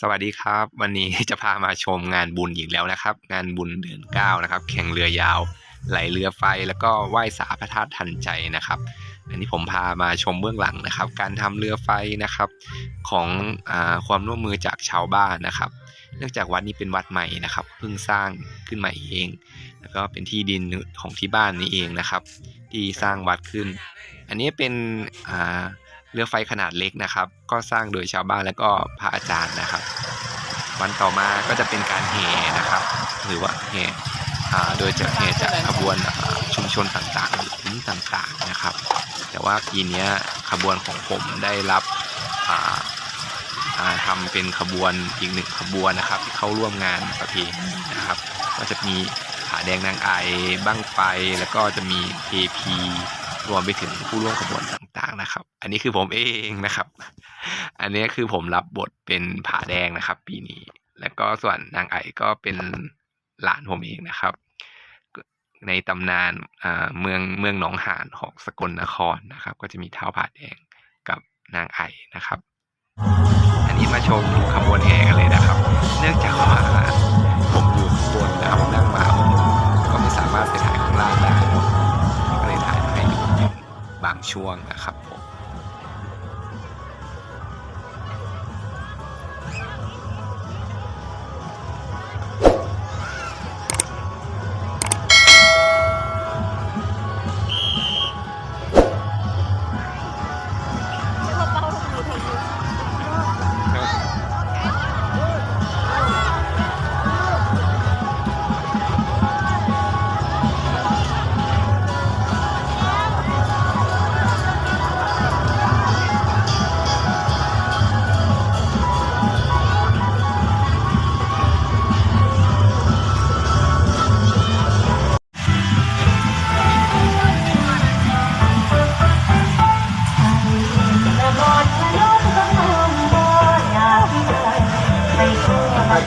สวัสดีครับ วันนี้จะพามาชมงานบุญอีกแล้วนะครับ งานบุญเดือนเก้านะครับ แข่งเรือยาว ไหลเรือไฟแล้วก็ไหว้สาพระธาตุทันใจนะครับ อันนี้ผมพามาชมเบื้องหลังนะครับ การทำเรือไฟนะครับ ของอความร่วมมือจากชาวบ้านนะครับ เนื่องจากวัดนี้เป็นวัดใหม่นะครับเพิ่งสร้างขึ้นมาเอง แล้วก็เป็นที่ดินของที่บ้านนี้เองนะครับ ที่สร้างวัดขึ้น อันนี้เป็นอ่า เรือไฟขนาดเล็กนะครับ ก็สร้างโดยชาวบ้านแล้วก็พระอาจารย์นะครับ วันต่อมาก็จะเป็นการแห่นะครับ หรือว่าแห่โดยจะแห่จากขบวนชุมชนต่างๆหรือคุ้มต่างๆนะครับ แต่ว่าปีเนี้ยขบวนของผมได้รับอ่าอ่าทำเป็นขบวนอีกหนึ่งขบวนนะครับ ที่เข้าร่วมงานประเพณีนะครับ ก็จะมีผาแดงนางไอบั้งไฟแล้วก็จะมีเทพีรวมไปถึงผู้ร่วมขบวน อันนี้คือผมเองนะครับ อันนี้คือผมรับบทเป็นผาแดงนะครับ ปีนี้ แล้วก็ส่วนนางไอก็เป็นหลานผมเองนะครับ ในตำนานเมืองเมืองหนองหานของสกลนครนะครับ ก็จะมีเท้าผาแดงกับนางไอนะครับ อันนี้มาชมขบวนแห่กันเลยนะครับ เนื่องจากว่าผมอยู่ข้างบนนะครับนั่งมาผมก็ไม่สามารถไปถ่ายข้างล่างได้เนอะก็เลยถ่ายให้ดูเป็นบางช่วงนะครับ